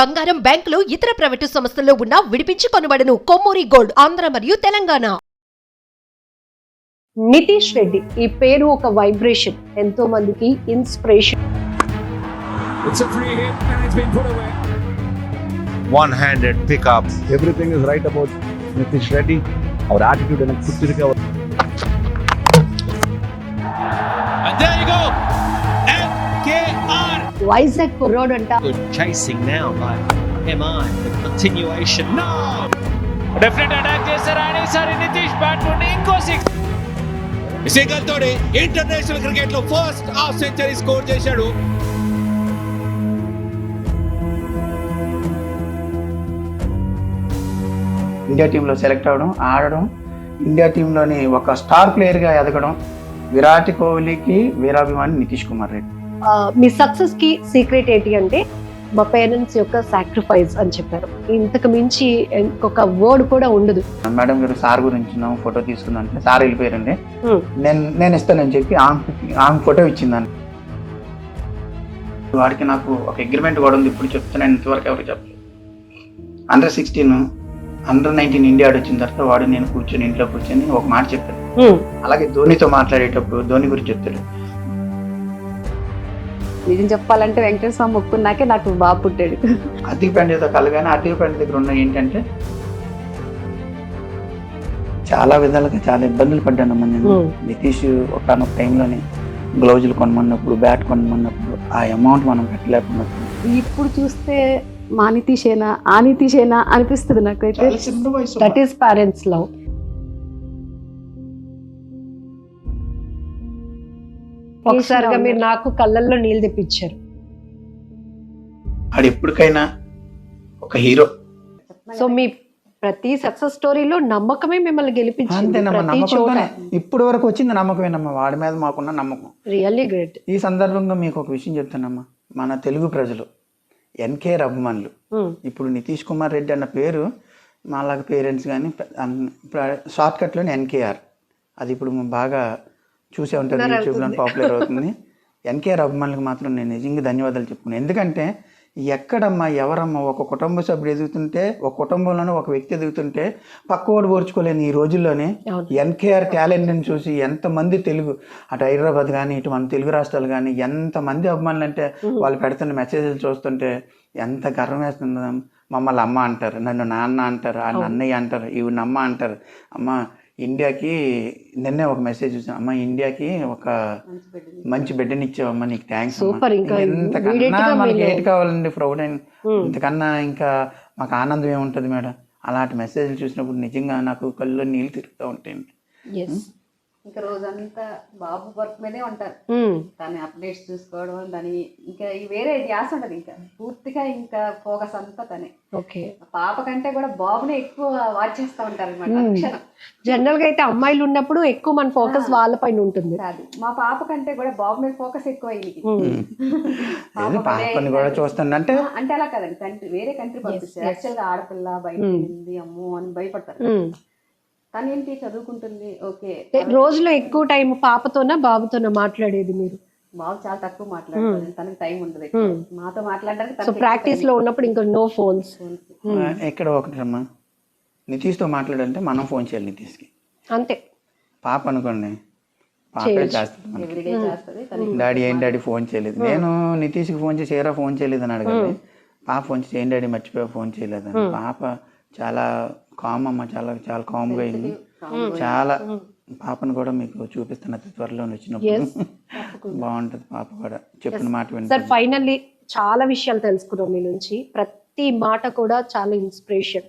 బంగారం బ్యాంకులు ఇతర ప్రైవేటు సంస్థల్లో ఉన్న విడిపించి కొనబడను. కొమ్మూరి గోల్డ్ ఆంధ్ర మరియు తెలంగాణ. నితీష్ రెడ్డి ఈ పేరు ఒక వైబ్రేషన్. ఎంతో మందికి inspiration. One handed pick everything is right about Nitish Reddy our attitude అనేది పుట్టిరికే and there you go K R Vizag కుర్రోడ్ అంట Good chasing now by MI. The continuation. No. Definite attack చేశారు ఆయన ఈసారి నితీష్ బ్యాట్ నుండి ఇంకో six Shekhar తోడే international క్రికెట్లో first half century score చేశాడు ఇండియా టీంలో సెలెక్ట్ అవ్వడం ఆడడం ఇండియా టీంలోని ఒక స్టార్ ప్లేయర్గా ఎదగడం విరాట్ కోహ్లీకి వీరాభిమాని నితీష్ కుమార్ రెడ్డి మీ సక్సెస్కి సీక్రెట్ ఏంటి అంటే మా పేరెంట్స్ యొక్క సాక్రిఫైస్ అని చెప్పారు. ఇంతకు మించి ఇంకొక వర్డ్ కూడా ఉండదు. మేడం గారు సార్ గురించి ఫోటో తీసుకుందాం అంటే సార్ వెళ్ళిపోయారండి. నేను నేను ఇస్తానని చెప్పి ఆమె ఫోటో ఇచ్చిందండి. వాడికి నాకు ఒక అగ్రిమెంట్ కూడా ఉంది. ఇప్పుడు చెప్తున్నాను ఇంతవరకు ఎవరికి చెప్పలేదు. Under sixteen under nineteen India వచ్చిన తర్వాత వాడు నేను కూర్చొని ఇంట్లో కూర్చొని ఒక మాట చెప్పాను. అలాగే ధోనితో మాట్లాడేటప్పుడు ధోని గురించి చెప్తాడు. నిజం చెప్పాలంటే వెంకటేశ్వర స్వామి మొక్కున్నాకే నాకు బాబు పుట్టాడు. అద్దెకి పెండతో కలగానే అద్దెకి పెండ దగ్గర ఉన్న ఏంటంటే చాలా విధాలుగా చాలా ఇబ్బందులు పడ్డానమ్మా నేను. నితీష్ ఒకనొక టైంలోనే గ్లౌజులు కొనమన్నప్పుడు బ్యాట్ కొనమన్నప్పుడు ఆ అమౌంట్ మనం పెట్టలేకున్నప్పుడు ఇప్పుడు చూస్తే మా నితీషేనా ఆ నితీషేనా అనిపిస్తుంది నాకైతే. దట్ ఈస్ పేరెంట్స్ లవ్ ఒకసారిగా మీరు నాకు కళ్ళల్లో నీళ్ళు తెప్పించారు. ఆడు ఎప్పటికైనా ఒక హీరో. సో మీ ప్రతి సక్సెస్ స్టోరీలో నమ్మకమే మిమ్మల్ని గెలిపించింది అంతేనమ్మా ప్రతి చోట. నమ్మకంతోనే ఇప్పుడు వరకు వచ్చింది నమ్మకమేనమ్మా వాడి మీద మాకున్న నమ్మకం. రియల్లీ గ్రేట్ ఈ సందర్భంగా మీకు ఒక విషయం చెప్తానమ్మా. మన తెలుగు ప్రజలు ఎన్కే అభిమానులు ఇప్పుడు నితీష్ కుమార్ రెడ్డి అన్న పేరు మాలాగా పేరెంట్స్ కానీ షార్ట్ కట్లోనే ఎన్కేఆర్. అది ఇప్పుడు బాగా చూసే Popular యూట్యూబ్లో. పాపులర్ అవుతుంది. ఎన్కేఆర్ అభిమానులకు మాత్రం నేను నిజంగా ధన్యవాదాలు చెప్పుకున్నాను ఎందుకంటే ఎక్కడమ్మా ఎవరమ్మా ఒక కుటుంబ సభ్యుడు ఎదుగుతుంటే ఒక కుటుంబంలోనే ఒక వ్యక్తి ఎదుగుతుంటే పక్కవాడు ఓర్చుకోలేని ఈ రోజుల్లోనే. ఎన్కేఆర్ టాలెంట్ని చూసి ఎంతమంది తెలుగు అటు హైదరాబాద్ కానీ ఇటు మన తెలుగు రాష్ట్రాలు కానీ ఎంతమంది అభిమానులు అంటే వాళ్ళు పెడుతున్న మెసేజ్లు చూస్తుంటే ఎంత గర్వం వేస్తుందో. మమ్మల్ని అమ్మ అంటారు నన్ను నాన్న అంటారు ఆ అన్నయ్య అంటారు ఈవిడ అమ్మ అంటారు. అమ్మ ఇండియాకి నిన్నే ఒక మెసేజ్ చూసాను. అమ్మ ఇండియాకి ఒక మంచి బిడ్డని ఇచ్చావమ్మా నీకు థ్యాంక్స్ ఇంకా ఇంతకన్నా మనకి ఏంటి కావాలండి ప్రౌడ్ అయిన Hmm. ఇంతకన్నా ఇంకా మాకు ఆనందం ఏముంటుంది మేడం? అలాంటి మెసేజ్లు చూసినప్పుడు నిజంగా నాకు కళ్ళు నీళ్ళు తిరుగుతూ ఉంటాయండి. ఎస్ ఇంకా రోజంతా బాబు వర్క్ మీదే ఉంటారు. దాని అప్డేట్స్ చూసుకోవడం దాని ఇంకా ఈ వేరే ధ్యాస ఉండదు ఇంకా. పూర్తిగా ఇంకా ఫోకస్ అంతా తనే. ఓకే. పాప కంటే కూడా బాబునే ఎక్కువ వాచ్ చేస్తూ ఉంటారు. అనమాట జనరల్గా అయితే అమ్మాయిలు ఉన్నప్పుడు ఎక్కువ మన ఫోకస్ ఆ. వాళ్ళ పైన ఉంటుంది. కాదు మా పాప కంటే కూడా బాబు మీద ఫోకస్ ఎక్కువ అయింది కూడా అంటే అంటే అలా కదండి. కంట్రీ వేరే కంట్రీ పంపిస్తారు. యాక్చువల్గా ఆడపిల్ల బయట. ఉంది అమ్మో అని భయపడతారు. తనేంటి చదువుకుంటుంది? ఓకే. రోజులో ఎక్కువ టైం పాపతోనా బాబుతోనా మాట్లాడేది మీరు? బాబు చాలా తక్కువ మాట్లాడుతుంది తనకి టైం ఉండదు. మాతో మాట్లాడడానికి సో ప్రాక్టీస్లో ఉన్నప్పుడు ఇంకా నో ఫోన్స్. ఎక్కడ ఒకటమ్మా? నితీష్తో మాట్లాడంటే మనం ఫోన్ చేయాలి నితీష్కి. అంతే. పాప అనుకోండి. పాపే. చేస్తుంది డాడీ ఏం డాడీ ఫోన్ చేయలేదు? నేను నితీష్కి ఫోన్ చేసి ఏరా ఫోన్ చేయలేదు అని అడగాలి పాప ఫోన్ చేసి ఏం డాడీ మర్చిపోయా ఫోన్ చేయలేదు అని పాప చాలా కామ్ అమ్మ చాలా చాలా కామ్గా అయింది. చాలా పాపను కూడా మీకు చూపిస్తాను అతి త్వరలో వచ్చినప్పుడు. బాగుంటుంది పాప కూడా. చెప్పిన మాట సార్ ఫైనల్లీ చాలా విషయాలు తెలుసుకున్నాం మీ నుంచి. ప్రతి మాట కూడా చాలా ఇన్స్పిరేషన్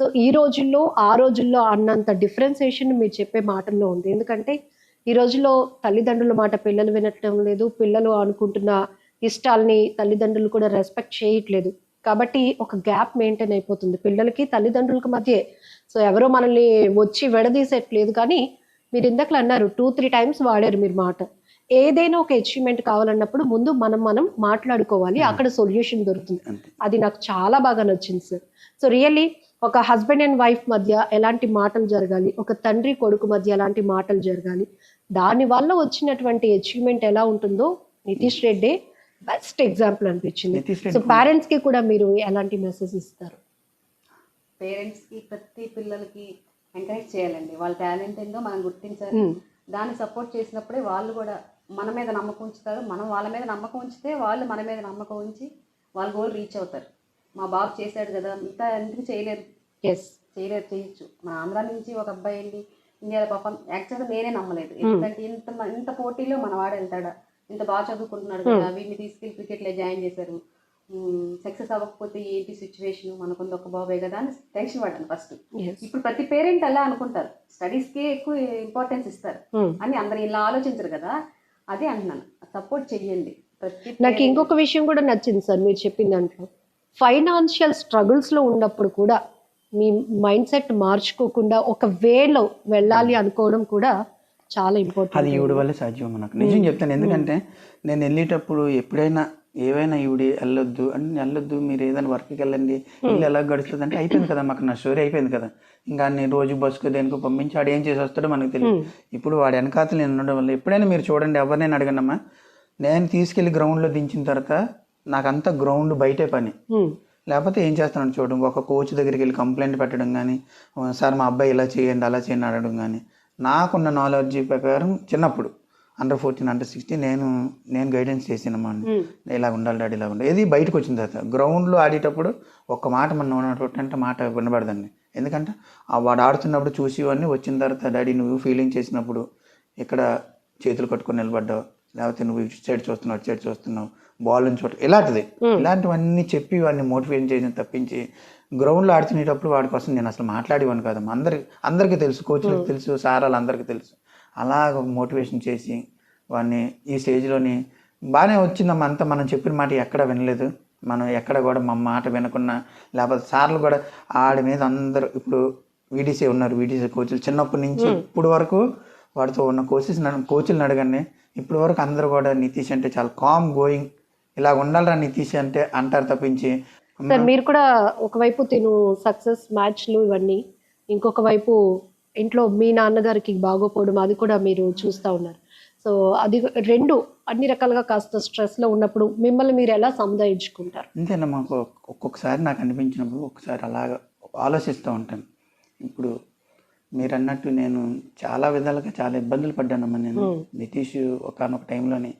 సో ఈ రోజుల్లో ఆ రోజుల్లో అన్నంత డిఫరెన్సియేషన్ మీరు చెప్పే మాటల్లో ఉంది. ఎందుకంటే ఈ రోజుల్లో తల్లిదండ్రుల మాట పిల్లలు వినటం లేదు. పిల్లలు అనుకుంటున్న ఇష్టాల్ని తల్లిదండ్రులు కూడా రెస్పెక్ట్ చేయట్లేదు. కాబట్టి ఒక గ్యాప్ మెయింటైన్ అయిపోతుంది. పిల్లలకి తల్లిదండ్రులకి మధ్య. సో ఎవరో మనల్ని వచ్చి విడదీసేట్లేదు కానీ మీరు ఇందాకలు అన్నారు టూ త్రీ టైమ్స్ వాడారు మీరు మాట. ఏదైనా ఒక అచీవ్మెంట్ కావాలన్నప్పుడు ముందు మనం మనం మాట్లాడుకోవాలి. అక్కడ సొల్యూషన్ దొరుకుతుంది. అది నాకు చాలా బాగా నచ్చింది సార్ సో రియల్లీ ఒక హస్బెండ్ అండ్ వైఫ్ మధ్య ఎలాంటి మాటలు జరగాలి? ఒక తండ్రి కొడుకు మధ్య ఎలాంటి మాటలు జరగాలి? దాని వల్ల వచ్చినటువంటి అచీవ్మెంట్ ఎలా ఉంటుందో నితీష్ రెడ్డి బెస్ట్ ఎగ్జాంపుల్ అనిపించింది. సో పేరెంట్స్కి కూడా మీరు ఎలాంటి మెసేజ్ ఇస్తారు? పేరెంట్స్కి ప్రతి పిల్లలకి ఎంకరేజ్ చేయాలండి. వాళ్ళ టాలెంట్ ఏందో మనం గుర్తించాలి. దాన్ని సపోర్ట్ చేసినప్పుడే వాళ్ళు కూడా మన మీద నమ్మకం ఉంచుతారు. మనం వాళ్ళ మీద నమ్మకం ఉంచితే వాళ్ళు మన మీద నమ్మకం ఉంచి వాళ్ళ గోల్ రీచ్ అవుతారు. మా బాబు చేశాడు కదా మిగతా ఎందుకు చేయలేరు ఎస్ చేయలేరు చేయొచ్చు. మన ఆంధ్ర నుంచి ఒక అబ్బాయి వెళ్ళి ఇండియాలో పాపం యాక్చువల్గా నేనే నమ్మలేదు. ఎందుకంటే ఇంత ఇంత పోటీలో మన వాడు వెళ్తాడా? ఇంత బాగా చదువుకుంటున్నాడు కదా వీడిని తీసుకెళ్ళి క్రికెట్లో జాయిన్ చేశారు. సక్సెస్ అవ్వకపోతే ఏంటి సిచ్యువేషన్ మనకుంది ఒక బాబే కదా అని టెన్షన్ పడ్డాను ఫస్ట్. ఇప్పుడు ప్రతి పేరెంట్ అలా అనుకుంటారు. స్టడీస్కే ఎక్కువ ఇంపార్టెన్స్ ఇస్తారు. Hmm. అని అందరు ఇలా ఆలోచించరు కదా. అదే అంటున్నాను. సపోర్ట్ చెయ్యండి. నాకు ఇంకొక విషయం కూడా నచ్చింది సార్ మీరు చెప్పిన దాంట్లో. ఫైనాన్షియల్ స్ట్రగుల్స్లో ఉన్నప్పుడు కూడా మీ మైండ్ సెట్ మార్చుకోకుండా ఒక వేలో వెళ్ళాలి అనుకోవడం కూడా చాలా అది ఇంపార్టెంట్ ఈవిడ వల్లే సాధ్యం మనకు. నిజం చెప్తాను ఎందుకంటే నేను వెళ్ళేటప్పుడు ఎప్పుడైనా ఏవైనా ఈవిడ వెళ్ళొద్దు అంటే వెళ్ళొద్దు మీరు ఏదైనా వర్క్కి వెళ్ళండి ఇల్లు ఎలా గడుస్తుంది అంటే అయిపోయింది కదా మాకు నా స్టోరీ అయిపోయింది కదా. ఇంకా నేను రోజు బస్సుకు దేనికో పంపించి వాడు ఏం చేసి వస్తాడో మనకు తెలియదు ఇప్పుడు వాడు వెనకాతలు నేను ఉండడం వల్ల ఎప్పుడైనా మీరు చూడండి ఎవరినైనా అడగండమ్మా నేను తీసుకెళ్ళి గ్రౌండ్లో దించిన తర్వాత నాకంతా గ్రౌండ్ బయటే పని. లేకపోతే ఏం చేస్తున్నాడు చూడండి ఒక కోచ్ దగ్గరికి వెళ్ళి కంప్లైంట్ పెట్టడం కానీ సార్ మా అబ్బాయి ఇలా చేయండి అలా చేయండి అడగడం కానీ నాకున్న నాలెడ్జ్ ప్రకారం చిన్నప్పుడు అండర్ ఫోర్టీన్ అండర్ సిక్స్టీన్ నేను నేను గైడెన్స్ చేసినమ్మా ఇలా ఉండాలి డాడీ ఇలా ఉండాలి. ఇది బయటకు వచ్చిన తర్వాత గ్రౌండ్లో ఆడేటప్పుడు ఒక్క మాట మన అంటే మాట వినబడదండి. ఎందుకంటే ఆ వాడు ఆడుతున్నప్పుడు చూసేవన్నీ వచ్చిన తర్వాత డాడీ నువ్వు ఫీలింగ్ చేసినప్పుడు ఇక్కడ చేతులు కట్టుకొని నిలబడ్డావు లేకపోతే నువ్వు ఇటు సైడ్ చూస్తున్నావు అటు సైడ్ చూస్తున్నావు బాల్ నుంచి చోట ఇలాంటిది. ఇలాంటివన్నీ చెప్పి వాడిని మోటివేట్ చేయడం తప్పించి గ్రౌండ్లో ఆడుతునేటప్పుడు వాడి కోసం నేను అసలు మాట్లాడేవాను కాదమ్మా. అందరికి అందరికీ తెలుసు కోచ్లకు తెలుసు సారాలు అందరికీ తెలుసు. అలాగ మోటివేషన్ చేసి వాడిని ఈ స్టేజ్లోని బాగానే వచ్చిందమ్మా. అంతా మనం చెప్పిన మాట ఎక్కడ వినలేదు. మనం ఎక్కడ కూడా మా మాట వినకున్నా లేకపోతే సార్లు కూడా ఆడి మీద అందరూ ఇప్పుడు వీడీసీ ఉన్నారు. వీడీసీ కోచ్లు చిన్నప్పటి నుంచి ఇప్పుడు వరకు వాడితో ఉన్న కోచెస్ కోచ్లను అడగండి. ఇప్పటి వరకు అందరూ కూడా నితీష్ అంటే చాలా కామ్ గోయింగ్ ఇలా ఉండాలిరా నితీష్ అంటే అంటారు తప్పించి సార్ మీరు కూడా ఒకవైపు తిను సక్సెస్ మ్యాచ్లు ఇవన్నీ ఇంకొక వైపు ఇంట్లో మీ నాన్నగారికి బాగోపోవడం అది కూడా మీరు చూస్తూ ఉన్నారు. సో అది రెండు అన్ని రకాలుగా కాస్త stress లో ఉన్నప్పుడు మిమ్మల్ని మీరు ఎలా సముదాయించుకుంటారు? అంతేనా మాకు ఒక్కొక్కసారి నాకు అనిపించినప్పుడు ఒకసారి అలాగ ఆలోచిస్తూ ఉంటాను. ఇప్పుడు మీరు అన్నట్టు నేను చాలా విధాలుగా చాలా ఇబ్బందులు పడ్డానమ్మా నేను. నితీష్ ఒకనొక టైంలోని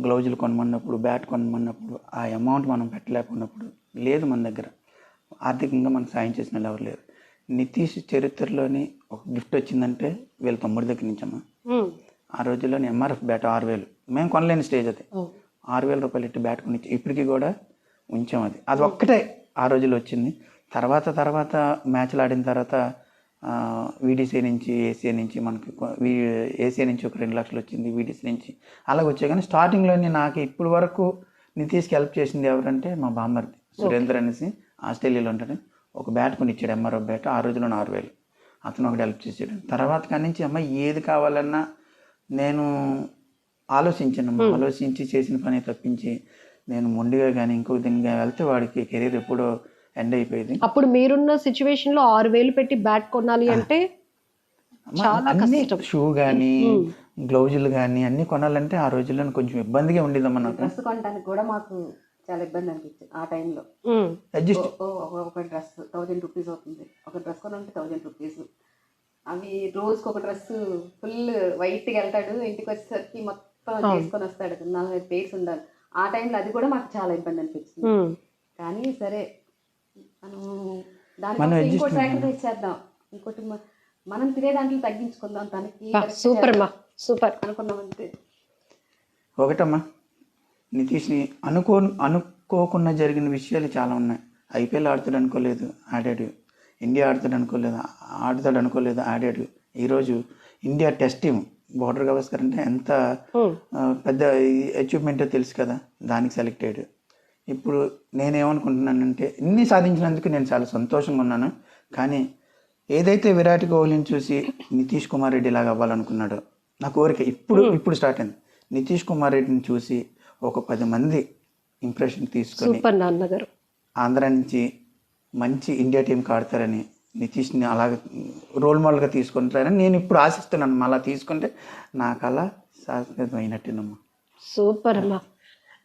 గ్లౌజులు కొనమన్నప్పుడు బ్యాట్ కొనమన్నప్పుడు ఆ అమౌంట్ మనం పెట్టలేకున్నప్పుడు లేదు మన దగ్గర. ఆర్థికంగా మనకు సాయం చేసిన వాళ్ళు ఎవరు లేరు. నితీష్ చరిత్రలోని ఒక గిఫ్ట్ వచ్చిందంటే వీళ్ళ తమ్ముడి దగ్గర నుంచమ్మా. ఆ రోజుల్లోని ఎంఆర్ఎఫ్ బ్యాట్ ఆరు వేలు. మేము కొనలేని స్టేజ్ అది. ఆరు వేల రూపాయలు ఇట్టి బ్యాట్ కొని ఇప్పటికీ కూడా ఉంచాం అది. అది ఒక్కటే ఆ రోజుల్లో వచ్చింది. తర్వాత తర్వాత మ్యాచ్లు ఆడిన తర్వాత వీడీసీ నుంచి ఏసీఏ నుంచి మనకి ఏసీఏ నుంచి ఒక రెండు లక్షలు వచ్చింది వీడీసీ నుంచి. అలాగ వచ్చాయి. కానీ స్టార్టింగ్లోని నాకు ఇప్పుడు వరకు నితీష్కి హెల్ప్ చేసింది ఎవరంటే మా బామ్మర్ది సురేందర్ అనేసి ఆస్ట్రేలియాలో ఉంటాడు. ఒక బ్యాట్ కొని ఇచ్చాడు ఎంఆర్ఓ బ్యాట్ ఆ రోజులో ఆరు వేలు. అతను ఒకటి హెల్ప్ చేసాడు. తర్వాత కాడి నుంచి అమ్మ ఏది కావాలన్నా నేను ఆలోచించాను ఆలోచించి చేసిన పని తప్పించి నేను మొండిగా కానీ ఇంకో దీనిగా వెళ్తే వాడికి కెరీర్ ఎప్పుడో ఎండ్ అయిపోయింది. అప్పుడు మీరున్న సిచ్యువేషన్లో ఆరు వేలు పెట్టి బ్యాట్ కొనాలి అంటే చాలా కష్టం. షూ కానీ గ్లౌజులు కానీ అన్ని కొనాలంటే ఆ రోజుల్లో కొంచెం ఇబ్బందిగా ఉండేదమ్మా నాకు. డ్రెస్ కొనడానికి కూడా మాకు చాలా ఇబ్బంది అనిపించింది ఆ టైంలో. అడ్జస్ట్ ఒక- డ్రెస్ థౌజండ్ రూపీస్ అవుతుంది. ఒక డ్రెస్ కొనంటే థౌజండ్ రూపీస్ అవి రోజుకి ఒక డ్రెస్ ఫుల్ వైట్గా వెళ్తాడు ఇంటికి వచ్చేసరికి మొత్తం చేసుకొని వస్తాడు. నలభై పేర్స్ ఉండాలి. ఆ టైంలో అది కూడా మాకు చాలా ఇబ్బంది అనిపించింది. కానీ సరే మనం దాని. సాక్రిఫైస్ చేద్దాం. ఇంకోటి మనం తినే దాంట్లో తగ్గించుకుందాం. తనకి సూపర్ చేద్దాం మా. సూపర్. అనుకున్నామంటే ఒకటమ్మా. నితీష్ని అనుకో అనుకోకుండా జరిగిన విషయాలు చాలా ఉన్నాయి. ఐపీఎల్ ఆడుతాడు అనుకోలేదు ఆడాడు. ఇండియా ఆడుతాడు అనుకోలేదు ఆడుతాడు అనుకోలేదు ఆడాడు. ఈరోజు India test team Border Gavaskar అంటే ఎంత పెద్ద అచీవ్మెంటో తెలుసు కదా దానికి సెలెక్ట్ అయ్యాడు. ఇప్పుడు నేనేమనుకుంటున్నానంటే ఇన్ని సాధించినందుకు నేను చాలా సంతోషంగా ఉన్నాను. కానీ ఏదైతే విరాట్ కోహ్లీని చూసి నితీష్ కుమార్ రెడ్డి లాగా అవ్వాలనుకున్నాడో నా కోరిక ఇప్పుడు ఇప్పుడు స్టార్ట్ అయింది. నితీష్ కుమార్ రెడ్డిని చూసి ఒక పది మంది ఇంప్రెషన్ తీసుకొని ఆంధ్ర నుంచి మంచి ఇండియా టీంకి ఆడతారని నితీష్ని అలాగ రోల్ మోడల్గా తీసుకుంటారని నేను ఇప్పుడు ఆశిస్తున్నాను. అలా తీసుకుంటే నాకు అలా శాశ్వతం అయినట్టేనమ్మా సూపర్ అమ్మా.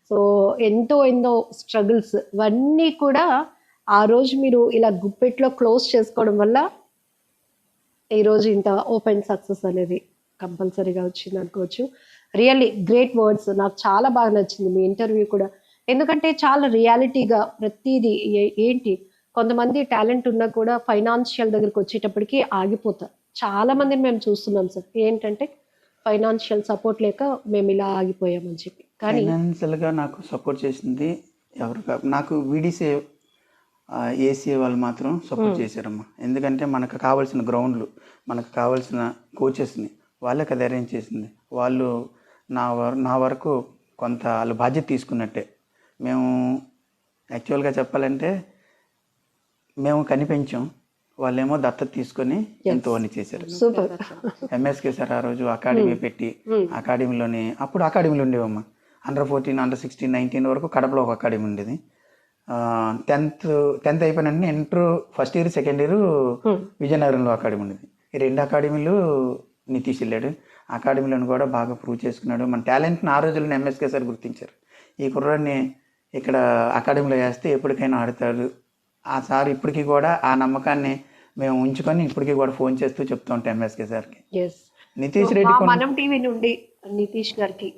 సో ఎంతో ఎంతో స్ట్రగుల్స్ ఇవన్నీ కూడా ఆ రోజు మీరు ఇలా గుప్పెట్లో క్లోజ్ చేసుకోవడం వల్ల ఈరోజు ఇంత ఓపెన్ సక్సెస్ అనేది కంపల్సరీగా వచ్చింది అనుకోవచ్చు. రియల్లీ గ్రేట్ వర్డ్స్ నాకు చాలా బాగా నచ్చింది మీ ఇంటర్వ్యూ కూడా. ఎందుకంటే చాలా రియాలిటీగా ప్రతిదీ ఏ- ఏంటి? కొంతమంది టాలెంట్ ఉన్నా కూడా ఫైనాన్షియల్ దగ్గరికి వచ్చేటప్పటికి ఆగిపోతారు. చాలా మందిని మేము చూస్తున్నాం సార్. ఏంటంటే ఫైనాన్షియల్ సపోర్ట్ లేక మేము ఇలా ఆగిపోయామని చెప్పి. కానీ ఫైనాన్షియల్గా నాకు సపోర్ట్ చేసింది ఎవరు నాకు వీడీసీ ఏసీ వాళ్ళు మాత్రం సపోర్ట్ చేశారమ్మా. ఎందుకంటే మనకు కావాల్సిన గ్రౌండ్లు మనకు కావాల్సిన కోచెస్ని వాళ్ళే కదా అరేంజ్ చేసింది. వాళ్ళు నా వర నా వరకు కొంత వాళ్ళు బాధ్యత తీసుకున్నట్టే. మేము యాక్చువల్గా చెప్పాలంటే మేము కనిపించాం. వాళ్ళేమో దత్తత తీసుకొని ఎంతో అని చేశారు. ఎంఎస్కే సార్ ఆ రోజు అకాడమీ పెట్టి అకాడమీలోని అప్పుడు అకాడమీలు ఉండేవమ్మా. Under fourteen under sixteen nineteen వరకు కడపలో ఒక అకాడమీ ఉండేది. టెన్త్ టెన్త్ అయిపోయిన inter first year second year విజయనగరంలో అకాడమీ ఉండేది. ఈ రెండు అకాడమీలు నితీష్ వెళ్ళాడు. అకాడమీలను కూడా బాగా ప్రూవ్ చేసుకున్నాడు. మన టాలెంట్ని ఆ రోజుల్లో ఎంఎస్కే సార్ గుర్తించారు. ఈ కుర్రాడిని ఇక్కడ అకాడమీలో వేస్తే ఎప్పటికైనా ఆడతాడు. ఆ సార్ ఇప్పటికీ కూడా ఆ నమ్మకాన్ని మేము ఉంచుకొని ఇప్పటికీ కూడా ఫోన్ చేస్తూ చెప్తూ ఉంటాం ఎంఎస్కే సార్కి. నితీష్ రెడ్డి మనం టీవీ నుండి నితీష్ గారికి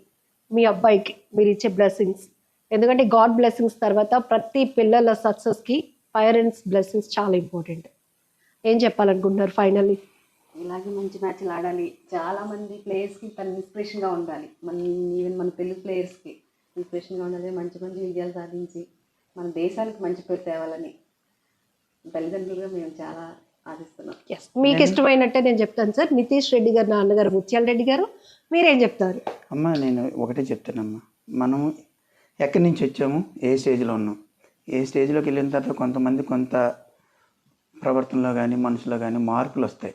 మీ అబ్బాయికి మీరు ఇచ్చే బ్లెస్సింగ్స్ ఎందుకంటే గాడ్ బ్లెస్సింగ్స్ తర్వాత ప్రతి పిల్లల సక్సెస్కి పేరెంట్స్ బ్లెస్సింగ్స్ చాలా ఇంపార్టెంట్ ఏం చెప్పాలనుకుంటున్నారు ఫైనల్లీ ఇలాగే మంచి మ్యాచ్లు ఆడాలి. చాలా మంది ప్లేయర్స్కి తను ఇన్స్పిరేషన్గా ఉండాలి. మన ఈవెన్ మన తెలుగు ప్లేయర్స్కి ఇన్స్పిరేషన్గా ఉండాలి. మంచి మంచి విజయాలు సాధించి మన దేశానికి మంచి పేరు తేవాలని. తల్లిదండ్రులుగా మేము చాలా ఎస్ మీకు ఇష్టమైనట్టే నేను చెప్తాను సార్. నితీష్ రెడ్డి గారు నాన్నగారు ముత్యాల రెడ్డి గారు మీరేం చెప్తారు? అమ్మ నేను ఒకటే చెప్తానమ్మా. మనం ఎక్కడి నుంచి వచ్చాము? ఏ స్టేజ్లో ఉన్నాం? ఏ స్టేజ్లోకి వెళ్ళిన తర్వాత కొంతమంది కొంత ప్రవర్తనలో కానీ మనసులో కానీ మార్పులు వస్తాయి.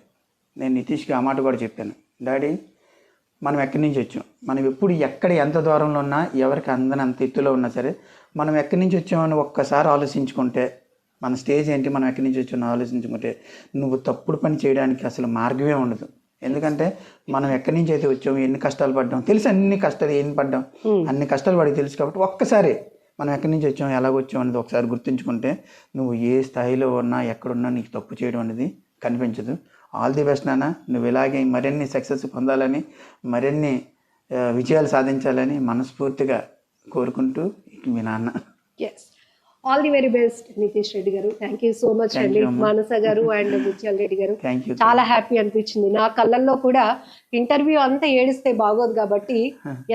నేను నితీష్కి ఆ మాట కూడా చెప్పాను. డాడీ మనం ఎక్కడి నుంచి వచ్చాం? మనం ఎప్పుడు ఎక్కడ ఎంత దూరంలో ఉన్నా ఎవరికి అందని అంత ఎత్తులో ఉన్నా సరే మనం ఎక్కడి నుంచి వచ్చామని ఒక్కసారి ఆలోచించుకుంటే మన స్టేజ్ ఏంటి? మనం ఎక్కడి నుంచి వచ్చామని ఆలోచించుకుంటే నువ్వు తప్పుడు పని చేయడానికి అసలు మార్గమే ఉండదు. ఎందుకంటే మనం ఎక్కడి నుంచి అయితే వచ్చాము ఎన్ని కష్టాలు పడ్డాం తెలుసు అన్ని కష్టాలు ఏం పడ్డాం? అన్ని కష్టాలు పడి తెలుసు కాబట్టి ఒక్కసారి మనం ఎక్కడి నుంచి వచ్చాం ఎలాగ వచ్చాం అనేది ఒకసారి గుర్తుంచుకుంటే నువ్వు ఏ స్థాయిలో ఉన్నా ఎక్కడున్నా నీకు తప్పు చేయడం అనేది కనిపించదు. ఆల్ ది బెస్ట్ నాన్న. నువ్వు ఇలాగే మరిన్ని సక్సెస్ పొందాలని మరిన్ని విజయాలు సాధించాలని మనస్ఫూర్తిగా కోరుకుంటూ మీ నాన్న. Yes all the very best Nitish Reddy garu. Thank you so much అండి. మానస గారు అండ్ ముత్యాల రెడ్డి గారు. చాలా హ్యాపీ అనిపించింది. నా కళ్ళల్లో కూడా ఇంటర్వ్యూ అంతా ఏడిస్తే బాగోదు కాబట్టి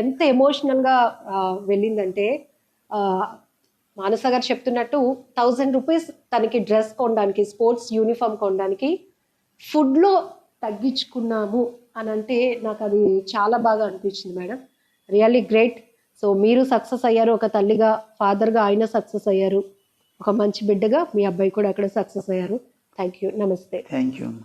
ఎంత ఎమోషనల్గా వెళ్ళిందంటే మానస గారు చెప్తున్నట్టు థౌజండ్ రూపీస్ తనకి డ్రెస్ కొనడానికి స్పోర్ట్స్ యూనిఫామ్ కొనడానికి ఫుడ్లో తగ్గించుకున్నాము అని అంటే నాకు అది చాలా బాగా అనిపించింది మేడం. రియల్లీ గ్రేట్ సో మీరు సక్సెస్ అయ్యారు ఒక తల్లిగా ఫాదర్గా ఆయన సక్సెస్ అయ్యారు. ఒక మంచి బిడ్డగా మీ అబ్బాయి కూడా అక్కడ సక్సెస్ అయ్యారు. థ్యాంక్ యూ నమస్తే. Thank you